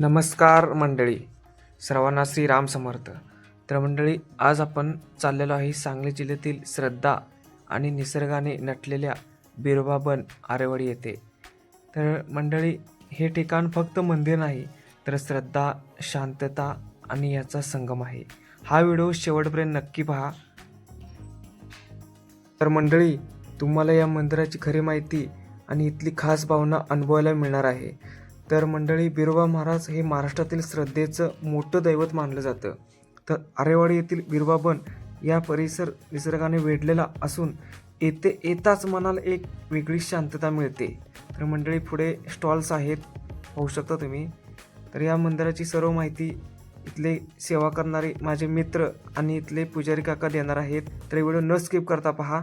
नमस्कार मंडळी. सर्वांना श्रीराम समर्थ. तर मंडळी आज आपण चाललेलो आहे सांगली जिल्ह्यातील श्रद्धा आणि निसर्गाने नटलेल्या बिरोबाबन आरेवाडी येथे. तर मंडळी हे ठिकाण फक्त मंदिर नाही तर श्रद्धा शांतता आणि याचा संगम आहे. हा व्हिडिओ शेवटपर्यंत नक्की पहा. तर मंडळी तुम्हाला या मंदिराची खरी माहिती आणि इथली खास भावना अनुभवायला मिळणार आहे. तर मंडळी बिरोबा महाराज हे महाराष्ट्रातील श्रद्धेचं मोठं दैवत मानलं जातं. तर आरेवाडी येथील बिरबाबन या परिसर निसर्गाने वेढलेला असून येथे येताच मनाला एक वेगळी शांतता मिळते. तर मंडळी पुढे स्टॉल्स आहेत पाहू शकता तुम्ही. तर या मंदिराची सर्व माहिती इथले सेवा करणारे माझे मित्र आणि इथले पुजारी काका देणार आहेत. तर व्हिडिओ न स्किप करता पहा.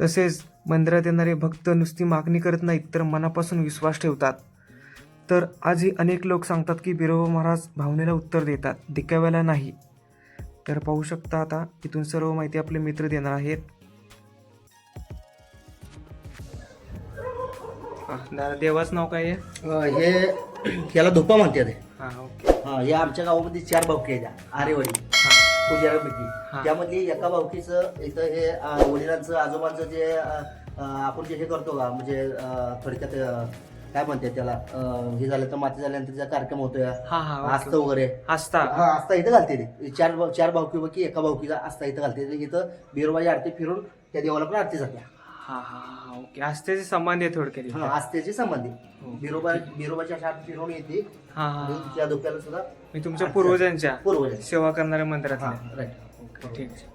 तसेच मंदिरात येणारे भक्त नुसती मागणी करत नाहीत तर मनापासून विश्वास ठेवतात. तर आजही अनेक लोक सांगतात की बिरोबा महाराज भावनेला उत्तर देतात दिकाव्याला नाही. तर पाहू शकता आता इथून सर्व माहिती आपले मित्र देणार आहेत. दादा देवाचं नाव काय आहे? अं, हे याला धोपा म्हणतात. हे. हां ओके. हा या आमच्या गावामध्ये चार भावकी आहेत आरेवाडी हां. पुजारापैकी हा. त्यामधली एका भावकीचं इथं हे वडिलांचं आजोबांचं जे आपण जे हे करतो का म्हणजे थोडक्यात काय म्हणतात त्याला हे झालं तर माती झाल्यानंतर कार्यक्रम होतोय हां हां आस्था वगैरे. आस्था. हा आस्था इथं घालते ते. चार चार भावकीपैकी एका भावकीचा आस्था इथं घालते. इथं बिरोबाची आरती फिरून त्या देवाला पण आरती जाते हां ओके. आस्थेचे संबंध आहे थोडक्यात हा, आस्थेची संबंधी हो. बिरोबा बिरोबाच्या फिरून येते. हां हां आणि त्या धोक्याला सुद्धा मी तुमच्या पूर्वजांच्या पूर्वज सेवा करणाऱ्या हा मंदिरात राईट ठीक आहे.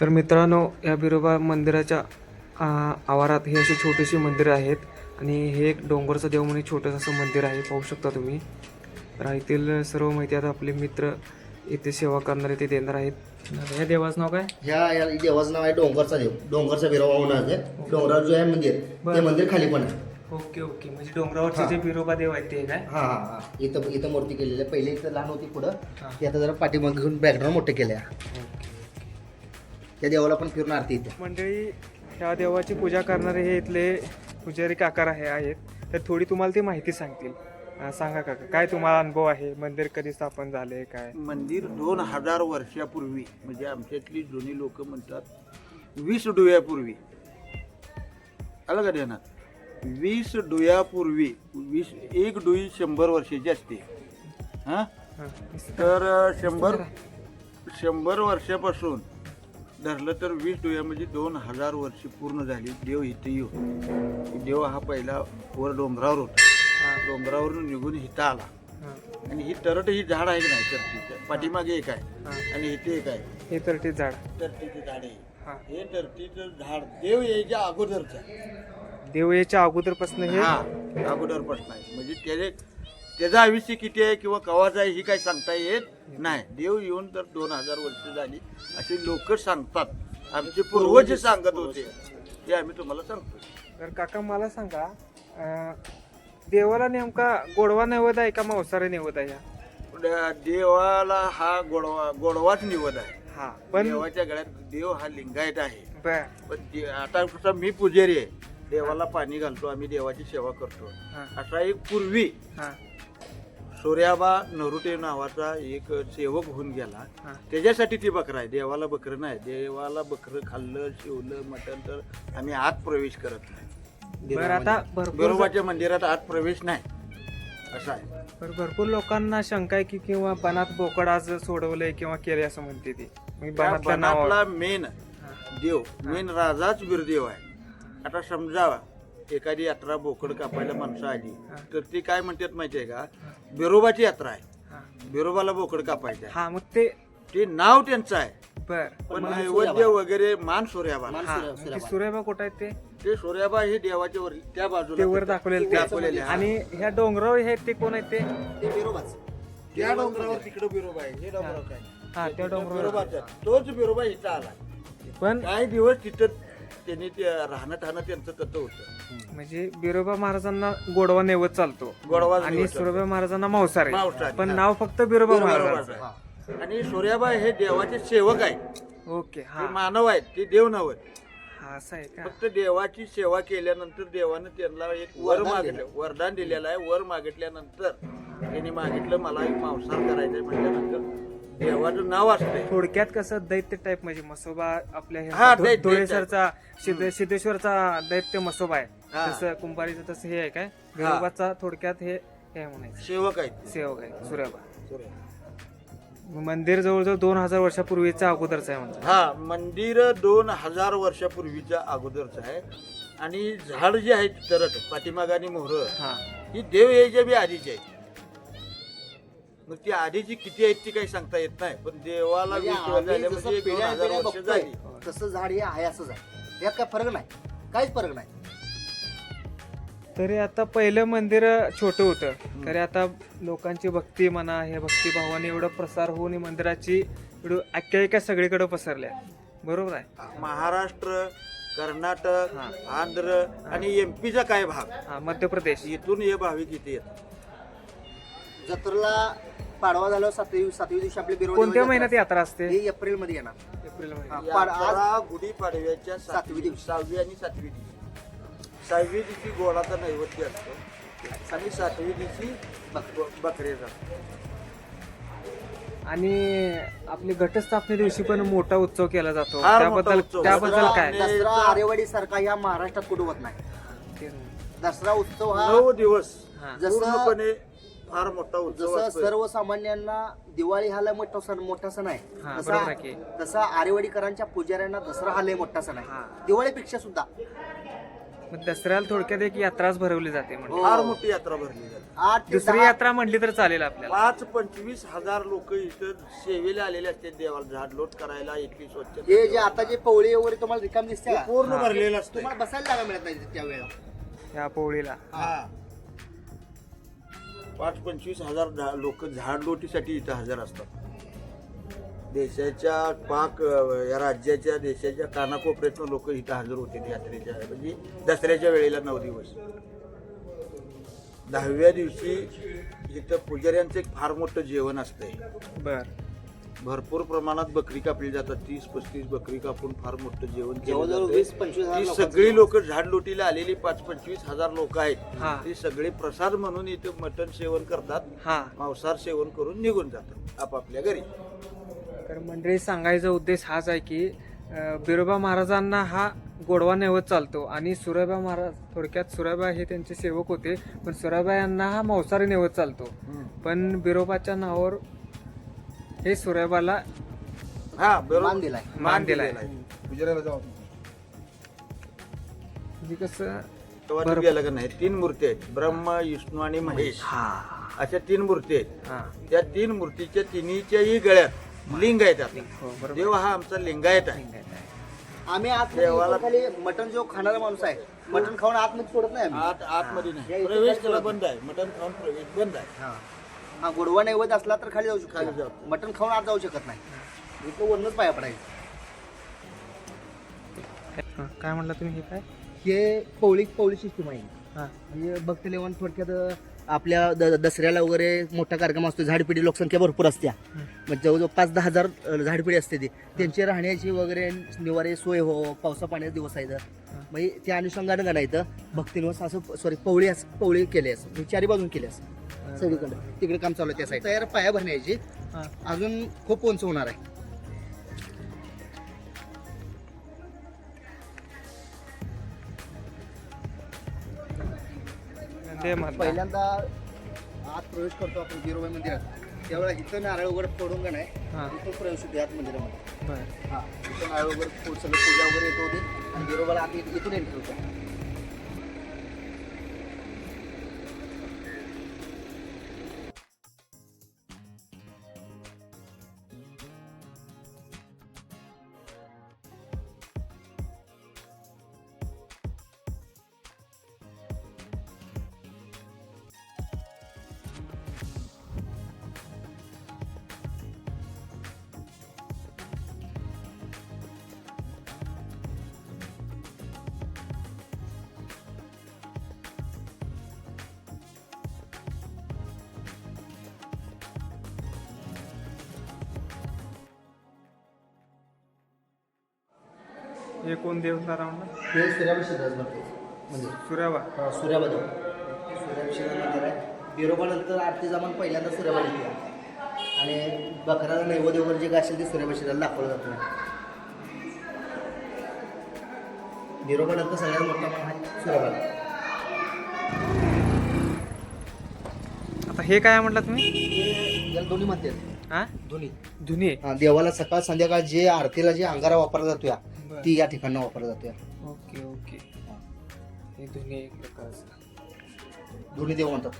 तर मित्रांनो या बिरोबा मंदिराच्या आ, आवारात हे अशी छोटीशी मंदिरं आहेत. आणि हे एक डोंगरचं देव म्हणून छोटंसं असं मंदिर आहे. पाहू शकता तुम्ही. तर येथील सर्व माहिती आता आपले मित्र इथे सेवा करणारे ते देणार आहेत. या देवाचं नाव काय? ह्या या देवाचं नाव आहे डोंगरचा देव. डोंगरचा बिरोबा म्हणून आहे. डोंगरावर जे आहे मंदिर बरं. ते मंदिर खाली पण आहे. Okay okay. म्हणजे डोंगरावरचे जे बिरोबा देव आहेत ते काय? हा हा हा. इथं इथं मूर्ती केलेली आहे. पहिले इथं लहान होती पुढं. हा. ती आता जरा पाठीमागे घेऊन बॅकग्राऊंड मोठे केले त्या देवाला पण फिरून आरती इथे. मंडळी ह्या देवाची पूजा करणारे हे इथले पुजारी काकार आहे आहेत. तर थोडी तुम्हाला ती माहिती सांगतील. अं, सांगा काका काय तुम्हाला अनुभव आहे? मंदिर कधी स्थापन झाले काय? मंदिर दोन हजार वर्षापूर्वी म्हणजे आमच्यातली जुनी लोक म्हणतात वीस डोयापूर्वी आलं का ध्यानात? वीस डोयापूर्वी वीस एक डोई शंभर वर्षाची असते. हां? हां. तर अ, शंभर शंभर वर्षापासून धरलं तर वीस डोया म्हणजे दोन हजार वर्ष पूर्ण झाली. देव इथे येऊ देव हा पहिला वर डोंगरावर होता. डोंगरावरून निघून इथं आला. आणि ही तरट ही झाड आहे की नाही? तरटीचं पाठीमागे एक आहे. हां. आणि इथे एक आहे. हे तर ते झाड. तरटीचं झाड आहे. हां. तरटीचं झाड देव यायच्या अगोदरचं आहे. देव याच्या अगोदरपासून हे? हा. अगोदर प्रश्न आहे. म्हणजे त्याचे त्याचं आयुष्य किती आहे किंवा कवाचं आहे ही काही सांगता येत नाही. देव येऊन तर दोन हजार वर्ष झाली. असे लोक सांगतात. आमचे पूर्वज सांगत होते. ते आम्ही तुम्हाला सांगतो तर काका मला सांगा अं, देवाला नेमका गोडवा नैवेद्य आहे का मांसाहारी नैवेद्य आहे हा? देवाला हा गोडवा गोडवाच निवड आहे. हा पण देवाच्या गळ्यात देव हा लिंगायत आहे. बर. पण आता कसं मी पुजारी आहे. देवाला पाणी घालतो आम्ही देवाची सेवा करतो. हा. असा एक पूर्वी हा. सूर्याबा नरुटे नावाचा एक सेवक होऊन गेला. हा. त्याच्यासाठी ती बकरा आहे. देवाला बकरं नाही. देवाला बकरं खाल्लं शिवलं मटण तर आम्ही आत प्रवेश करत नाही. बरं आता भरपूर मंदिरात आत प्रवेश नाही. असा आहे. भरपूर लोकांना शंका आहे की किंवा बनात बोकड आज सोडवलंय किंवा केले असं म्हणते ती. मी त्या बनातल्या नावावर. बनातला मेन देव मेन राजाच बिरदेव आहे. आता समजा एखादी यात्रा बोकड कापायला माणसं आली तर ती काय म्हणतात माहिती आहे का? बिरोबाची यात्रा आहे. हा. बिरोबाला बोकड कापायचं आहे. हा मग ते ते नाव त्यांचं आहे. बर. पण सूर्याबा. वगैरे मान सूर्याबा मान हा. सूर्य- ते सूर्याबा. सूर्यबा कुठं आहेत ते? ते सूर्याबा हे देवाच्या वर त्या बाजूला ते वर दाखवलेले ते. दाखवलेले. आणि ह्या डोंगरावर आहेत ते कोण आहेत ते? ते बिरोबाच. त्या डोंगरावर तिकडे बिरोबा आहे. हे डोंगरावर काय? हा त्या डोंगरावर. बिरोबाचा तोच बिरोबा इथं आला. पण काही दिवस तिथं त्यांनी ते राहणं ठाणं त्यांचं तसं होतं. म्हणजे बिरोबा महाराजांना गोडवा नैवत चालतो. गोडवा आणि. सूर्यबा महाराजांना मांसाहारी. मांसाहारी, पण हा. नाव फक्त बिरोबा महाराज. आणि सूर्याबा हे देवाचे सेवक आहेत. ओके ते हा मानव आहेत ते देव हा असं आहे का? फक्त देवाची सेवा केल्यानंतर देवानं त्यांना एक वर वरदान मागितलं. वरदान दिलेलं आहे. वर मागितल्यानंतर त्यांनी मागितलं मला एक मांसाहार करायचंय. म्हटल्यानंतर देवाचं नाव असतंय. थोडक्यात कसं दैत्य टाईप म्हणजे मसोबा आपल्या हे हा, धु- दैत्य धुळेसरचा सिद्धे- सिद्धेश्वरचा दैत्य मसोबा आहे. हा. तसं कुंभारीचं तसं हे आहे काय? बिरोबाचा थोडक्यात हे हे आहे म्हणायचं. सेवक आहेत. ते. सेवक आहे सूर्याबा. सूर्य. मंदिर जवळजवळ दोन हजार वर्षापूर्वीचा अगोदरचं आहे म्हणतात. हा मंदिर दोन हजार वर्षापूर्वीच्या अगोदरच आहे. आणि झाड जे आहेत तरट पाठीमागाने मोहर हा. ही देव यायच्या बी आधीची आहेत. मग ती आधीची किती आहेत ती काही सांगता येत नाही पण देवाला म्हणजे विश्वास आम्ही झाले जसं म्हणजे एक दोन पिढ्या हजार पिढ्या वर्ष बघतोय झाली. तसं झाड हे आहे असंच आहे यात काय फरक नाही. काहीच फरक नाही. तरी आता पहिलं मंदिर छोटं होतं. तरी आता लोकांची भक्ती म्हणा हे भक्तिभावाने एवढं प्रसार होऊन ही मंदिराची एवढं आख्यायिका सगळीकडे पसरल्या. जबरोबर आहे? महाराष्ट्र कर्नाटक हा. आंध्र आणि एमपीचा काय भाग? हा मध्य प्रदेश. इथून हे भाविक इथे येतात. जत्रेला पाडवा झाल्यावर सातवी सातवी दिवशी आपली बिरोबा कोणत्या महिन्यात यात्रा असते? हे एप्रिलमध्ये येणार. एप्रिलमध्ये. पाड- आज- यात्रा गुढीपाडव्याच्या सातवी सातवी दिवशी. सहावी आणि सातवी दिवशी. सहावी दिवशी गोडाचा नैवेद्य असतो. आणि सातवी दिवशी ब- बकरीचा. आणि आपली घटस्थापने दिवशी पण मोठा उत्सव केला जातो. फार मोठा त्याबद्दल उत्सव. त्याबद्दल दसरा काय दसरा आरेवाडी सारखा ह्या महाराष्ट्रात कुठं होत नाही. दसरा उत्सव हा नऊ दिवस हा. जसं- पूर्णपणे फार मोठा उत्सव जसं असतो सर्वसामान्यांना दिवाळी हा लय मोठा सण मोठा सण आहे. हा, तसा बरोबर आहे की. तसा आरेवाडीकरांच्या पुजाऱ्यांना दसरा हा लय मोठा सण हा. आहे दिवाळीपेक्षा सुद्धा. मग दसऱ्याला थोडक्यात एक यात्राच भरवली जाते म्हणजे. फार मोठी यात्रा भरली जाते. आठ ते दुसरी दहा यात्रा म्हणली तर चालेल आपल्याला. पाच पंचवीस हजार लोक इथं सेवेला आलेले असते देवाला झाडलोट करायला इथली स्वच्छ हे जे आता जे पवळी वगैरे तुम्हाला रिकाम दिसते का? पूर्ण भरलेलं असतं. तुम्हाला बसायला जागा मिळत नाही त्यावेळेला या पोळीला हा. पाच पंचवीस हजार लोक झाडलोटीसाठी इथं हजर असतात. देशाच्या पाक या राज्याच्या देशाच्या कानाकोपऱ्यातून लोक इथं हजर होते यात्रेच्या म्हणजे दसऱ्याच्या वेळेला नऊ दिवस. दहाव्या दिवशी इथं पुजाऱ्यांचं एक फार मोठं जेवण असतंय. बर. भरपूर प्रमाणात बकरी कापली जातात. तीस पस्तीस बकरी कापून फार मोठं जेवण केलं जवळजवळ जातंय. वीस पंचवीस हजार ती लोकांचं सगळी लोक झाडलोटीला आलेली पाच पंचवीस हजार लोक आहेत. हा. ते सगळे प्रसाद म्हणून इथे मटण सेवन करतात. हा. मांसाहार सेवन करून निघून जातात आपापल्या घरी. तर मंडळी सांगायचा उद्देश हाच आहे की बिरोबा महाराजांना हा गोडवा नैवत चालतो आणि सुराबा महाराज थोडक्यात सुराबा हे त्यांचे सेवक होते पण सुराबा यांना हा मांसाहारी नैवत चालतो. पण बिरोबाच्या नावावर हे सुराबाला हा मान दिलाय. मान दिलाय. म्हणजे कसं का नाही? तीन मूर्ती आहेत. ब्रह्मा विष्णू आणि महेश. हा. अशा तीन मूर्ती आहेत. हा. त्या तीन मूर्तीच्या तिन्हीच्याही गळ्यात लिंग आहेत आपले हो बरोबर देव हा आमचा लिंगायत आहे. आम्ही आत देवाला- खाली मटण जो खाणारा माणूस आहे मटण खाऊन आतमध्ये सोडत नाही आम्ही. आत आतमध्ये या नाही इथे प्रवेश काय करत बंद आहे. मटण खाऊन प्रवेश बंद आहे. हा. हा गोडवा नैवेद असला तर खाली जाऊ खाली शकतो. जाऊ. मटण खाऊन आत जाऊ शकत नाही. इथं वरनच पाया पडायचं. हा, काय म्हणला तुम्ही हे काय? हे पौळी पौळी सिस्टीम आहे हा म्हणजे भक्त लेवण थोडक्यात आपल्या द- दसऱ्याला वगैरे मोठा कार्यक्रम असतो झाडपिढी लोकसंख्या भरपूर असत्या. मग जवळजवळ पाच दहा हजार झाडपिढी असते ती. त्यांची राहण्याची वगैरे निवारे सोय हो पावसा पाण्याचे दिवस आहेत म्हणजे त्या अनुषंगानं गणायचं भक्तीनिवास असं सॉरी पवळी असं पवळी केले असं. म्हणजे चारी बाजून केले असं. सगळीकडे. तिकडे काम चालू आहे त्या साईड तयार पाया भरण्याची. अजून खूप उंच होणार आहे. मला पहिल्यांदा आत प्रवेश करतो आपण बिरोबाई मंदिरात. त्यावेळेला इथं नारळ वगैरे फोडून का नाही हा. इथं प्रवेश होतो यात मंदिरामध्ये. बर. हा इथं नारळ वगैरे फूड सगळं पूजा वगैरे येत होती आणि बिरोबाला आत इथं- इथून एंट्री होतं. हे कोण देवता म्हणलं हे सूर्याभिषेक भरते म्हणजे सुरावा अं, सूर्याबद्दल सूर्याभिषेक मंदिर आहे बिरोबानंतर आरती जमान पहिल्यांदा सूर्याबाई येते. आणि बकराला नैवेद्य वगैरे जे काय असेल ते सूर्याभिषेकाला दाखवलं जातं. बिरोबानंतर सगळ्यात मोठा मान आहे सूर्याबाई आता हे काय म्हटलं तुम्ही? हे याला दोन्ही म्हणतात. हा? दोन्ही. धुनी आहे हा, देवाला सकाळ संध्याकाळ जे आरतीला जे अंगारा वापरला जातो या. ती या ठिकाणी वापरला जातो. Okay okay. हे. धुनी एक प्रकारचं. दोन्ही देव म्हणतात.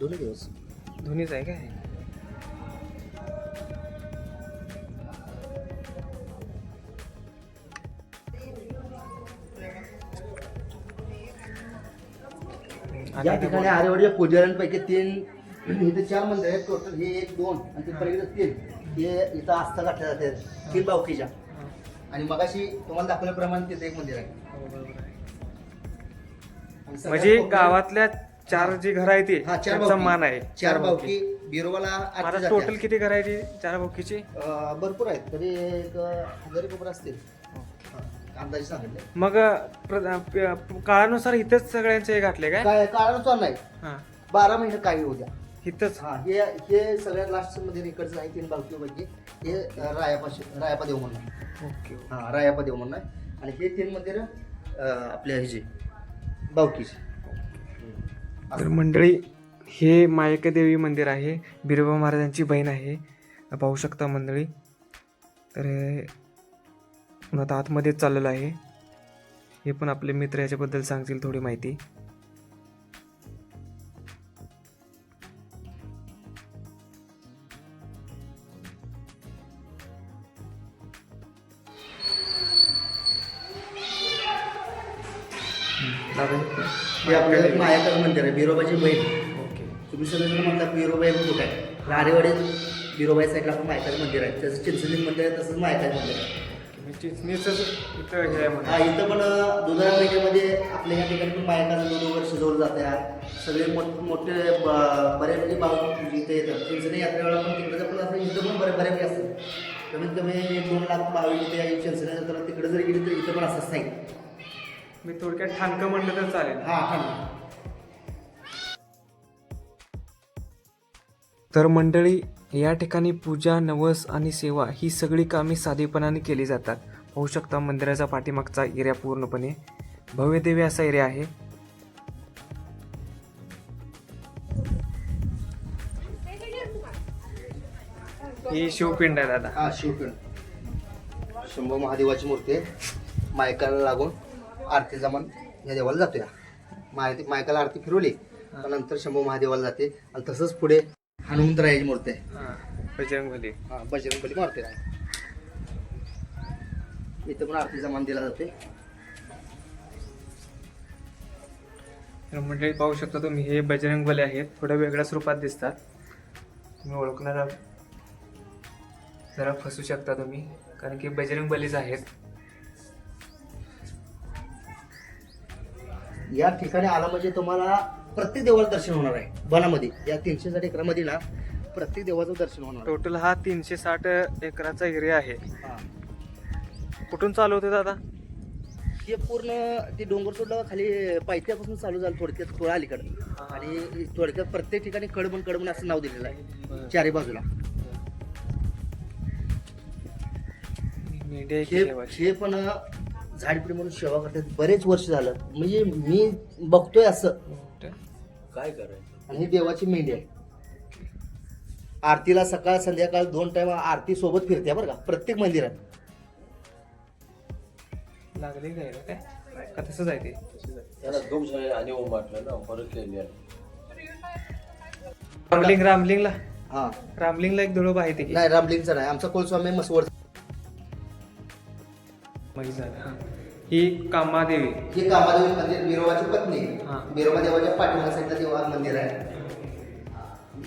दोन्ही दिवस धुनीच आहे काय? या ठिकाणी आरेवाडीच्या पुजाऱ्यांपैकी तीन इथे चार मंदिर आहेत. टोटल हे एक दोन आणि ते पलीकडे तीन. हे इथं आस्था घातल्या जाते तीन बावकीच्या. आणि मगाशी तुम्हाला दाखवल्याप्रमाणे तिथे एक मंदिर आहे. सगळ्यात म्हणजे गावातल्या चार जी घर आहे ते हा चार त्यांचा. मान आहे. चार बावकी. बिरोबाला आता जाते. टोटल किती घर आहे ती चार बावकीची? अं, भरपूर आहेत. तरी एक हजारी कोपर असतील. हा, अंदाजे सांगितले मग प्र- प- काळानुसार इथंच सगळ्यांचे हे घातले काय? काय काळानुसार नाही. हा. बारा महिने काही होऊ द्या. इथंच हा हे हे सगळ्यात लास्टमध्ये इकडचं आहे तीन बावकीपैकी हे अं, रायापाशी रायापा देव म्हणून आहे. ओके हा रायापा देव म्हणून आहे. आणि हे तीन मंदिर आपल्या ह्याची बावकीची. तर मंडळी हे मायका देवी मंदिर आहे बिरोबा महाराजांची बहीण आहे. पाहू शकता मंडळी. तर पुन्हा आता आतमध्येच चाललेलं आहे. हे पण आपले मित्र याच्याबद्दल सांगतील थोडी माहिती. हे आपलं मायाकर मंदिर आहे बिरोबाची बहीण. ओके. तुम्ही सगळेजण म्हणता बिरोबाई कुठं आहे? राडेवाडी बिरोबाई साईडला आपण मायकाचं मंदिर आहे. तसं चिंचणी मंदिर आहे तसंच मायकाचं मंदिर आहे. चिचणीचंच इथं हे आहे म्हणा हा इथं पण दुधाळा महिन्यामध्ये आपल्या या ठिकाणी पण मायकाचं दूध वगैरे शिजवलं जाते आहे. सगळे मोठ मोठे ब- बऱ्यापैकी भाव इथे येतात. चिंचणी यात्रेवेळा पण तिकडे पण असं इथं पण बरे बऱ्यापैकी असतात कमीत कमी दोन लाख भाविक इथे चिंचणी यात्रा तिकडे जर गेली तर इथं पण असंच नाही मी थोडक्यात ठाणकं म्हणलं तर चालेल. हा हा तर मंडळी या ठिकाणी पूजा नवस आणि सेवा ही सगळी कामे साधेपणाने केली जातात. पाहू शकता मंदिराचा पाठीमागचा एरिया पूर्णपणे भव्यदेवी असा एरिया आहे. ही शिवपिंड आहे दादा. हा शिवपिंड. शंभू महादेवाची मूर्ती आहे. मायकाला लागून आरती जमान या देवाला जातोय. माय मायकाला आरती फिरवली नंतर शंभू महादेवाला जाते. आणि तसंच पुढे हनुमंतरायाची मूर्ती आहे. बजरंगबली. हा बजरंगबली मारते आहे इथं पण आरती जमान दिला जाते. तर मंडळी पाहू शकता तुम्ही हे बजरंगबली आहेत. थोड्या वेगळ्या स्वरूपात दिसतात. तुम्ही ओळखण्याचा जरा फसू शकता तुम्ही कारण की बजरंगबलीच आहेत. या ठिकाणी आला म्हणजे तुम्हाला प्रत्येक देवाला दर्शन होणार आहे. वनामध्ये. या तीनशे साठ एकरामध्ये ना प्रत्येक देवाचं दर्शन होणार. टोटल हा तीनशे साठ एकराचा एरिया आहे. हा. कुठून चालू होते दादा? हे पूर्ण ते डोंगर सोडलं खाली पायथ्यापासून चालू झालं थोडक्यात थोडं अलीकडं. आणि थोडक्यात प्रत्येक ठिकाणी कडबन कडबन असं नाव दिलेलं आहे. चारी बाजूला. हे हे पण झाडपिढी म्हणून सेवा करतात. बरेच वर्ष झालं. म्हणजे मी बघतोय असं. काय करायचं आणि ही देवाची मेंढी आहे. आरतीला सकाळ संध्याकाळ दोन टाइम आरती सोबत फिरते बरं का प्रत्येक मंदिरात. लागले काय रे काय का तसंच आहे ते? त्याला दोन झाले आणि उमाटलं ना परत केली रामलिंग रामलिंगला? हा. रामलिंगला एक धुळोबा आहे ते नाही रामलिंगचा नाही. आमचा कुलस्वामी मसवड माहिती झालं हा. ही कामादेवी. ही कामादेवी मंदिर बिरोबाची पत्नी. हा. बिरोबा देवाच्या पाठीमागे साईडला देवा मंदिर आहे.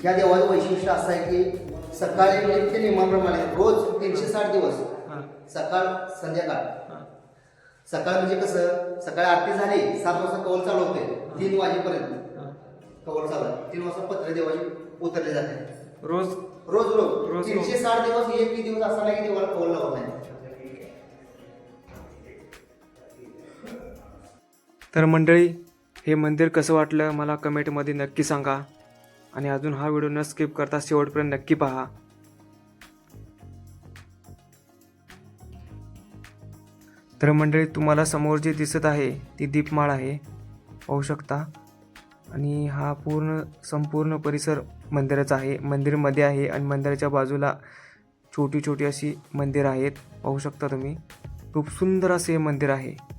ह्या देवाचं वैशिष्ट्य असं आहे की सकाळी नित्य नियमाप्रमाणे रोज तीनशे साठ दिवस सकाळ संध्याकाळ. सकाळ म्हणजे कसं? सकाळी आरती झाली सात वाजता कौल चालू होते. तीन वाजेपर्यंत. कवर चालू तीन वाजता पत्र देवाची उतरले जाते. रोज? रोज रोज- तीनशे साठ दिवस एक दिवस असा नाही की देवाला कवर लावत नाही. तर मंडळी हे मंदिर कसं वाटलं? मला कमेंटमध्ये नक्की सांगा. आणि अजून हा व्हिडिओ न स्किप करता शेवटपर्यंत नक्की पहा. तर मंडळी तुम्हाला समोर जे दिसत आहे ती दीपमाळ आहे. पाहू शकता. आणि हा पूर्ण संपूर्ण परिसर मंदिराचा आहे. मंदिरमध्ये आहे आणि मंदिराच्या बाजूला छोटी छोटी अशी मंदिरं आहेत. पाहू शकता तुम्ही. खूप सुंदर असे हे मंदिर आहे.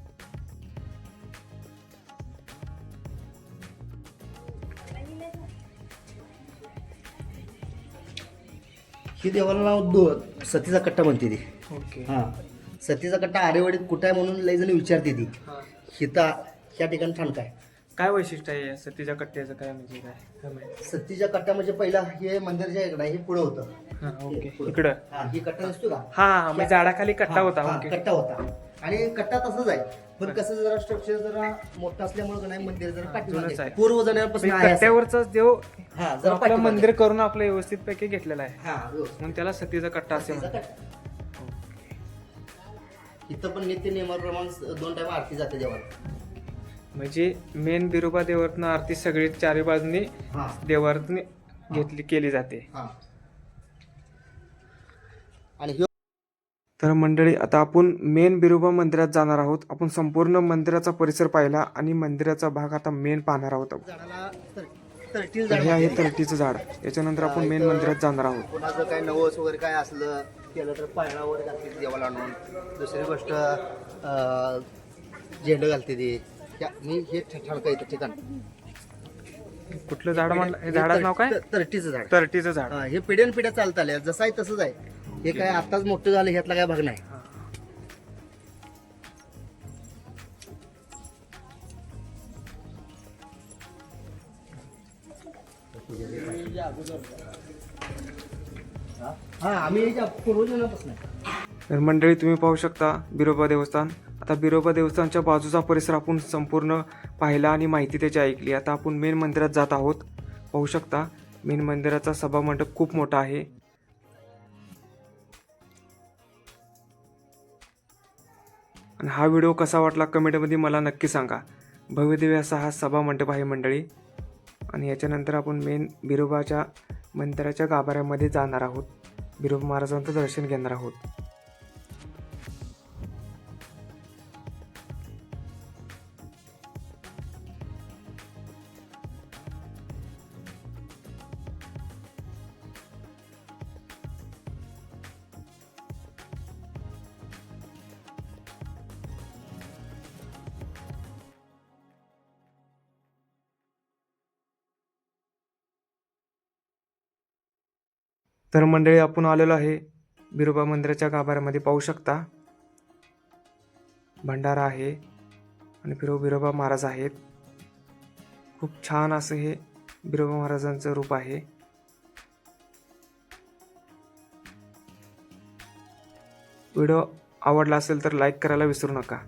ही देवाला नाव दो सतीचा कट्टा म्हणते ती. ओके. हा. सतीचा कट्टा आरेवाडीत कुठं आहे म्हणून लई जण विचारते ती. हिता ह्या ठिकाणी ठाणका आहे काय वैशिष्ट्य आहे या सतीच्या कट्ट्याचं काय म्हणजे काय? काय माहिती? सतीच्या कट्टा म्हणजे पहिला हे मंदिरच्या इकडं आहे, हे पुढं होतं. हा, ओके. पुढं. इकडं? हा ही कट्टा नसतो का? हा हा म्हणजे झाडाखाली कट्टा हा, होता हा, ओके. कट्टा होता. आणि कट्टा तसंच आहे. पण कसं जरा स्ट्रक्चर जरा मोठं असल्यामुळे नाही मंदिर जरा जुनंच आहे. पूर्व जाण्यापासून म्हणजे आहे असं. कट्ट्यावरचाच देव हा जरा आपलं पाठीमागे. मंदिर करून आपलं व्यवस्थित पैकी घेतलेला आहे हा व्यवस्थित. म्हणून त्याला सतीचा कट्टा असे म्हणतात कट्टा. इथं पण नित्य नियमाप्रमाणे दोन टाइम आरती जाते देवाला म्हणजे मेन बिरोबा देवातनं आरती सगळी चारी बाजूनी हा घेतली केली जाते हा आणि तर मंडळी आता आपण मेन बिरोबा मंदिरात जाणार आहोत. आपण संपूर्ण मंदिराचा परिसर पाहिला आणि मंदिराचा भाग आता मेन पाहणार आहोत हे आहे. तरटीचं झाड. याच्यानंतर आपण मेन मंदिरात जाणार आहोत. कोणाचं काय नवस वगैरे काय असलं केलं तर पाळणा वगैरे घालते देवाला आणून. दुसरी गोष्ट झेंडं घालते ती. मी हे ठणका इथं ठिकाण. कुठलं झाड म्हणलं हे झाडाचं नाव काय? तर- तरटीचं झाड. तरटीचं झाड. हे पिढ्यान पिढ्या चालत आल्या. जसं आहे तसंच आहे. हे काय आताच मोठं झालं ह्यातला काय भाग नाही. हा आम्ही पूर्वजनापासून तर मंडळी तुम्ही पाहू शकता बिरोबा देवस्थान. आता बिरोबा देवस्थानच्या बाजूचा परिसर आपण संपूर्ण पाहिला आणि माहिती त्याची ऐकली. आता आपण मेन मंदिरात जात आहोत. पाहू शकता मेन मंदिराचा सभामंडप खूप मोठा आहे. आणि हा व्हिडिओ कसा वाटला कमेंटमध्ये मला नक्की सांगा. भव्यदेवी असा हा सभामंडप आहे मंडळी. आणि याच्यानंतर आपण मेन बिरोबाच्या मंदिराच्या गाभाऱ्यामध्ये जाणार आहोत. बिरोबा महाराजांचं दर्शन घेणार आहोत. तर मंडळी आपण आलेलो आहे बिरोबा मंदिराच्या गाभाऱ्यामध्ये. पाहू शकता भंडारा आहे आणि फिरो बिरोबा महाराज आहेत. खूप छान असं हे बिरोबा महाराजांचं रूप आहे. व्हिडिओ आवडला असेल तर लाईक करायला विसरू नका.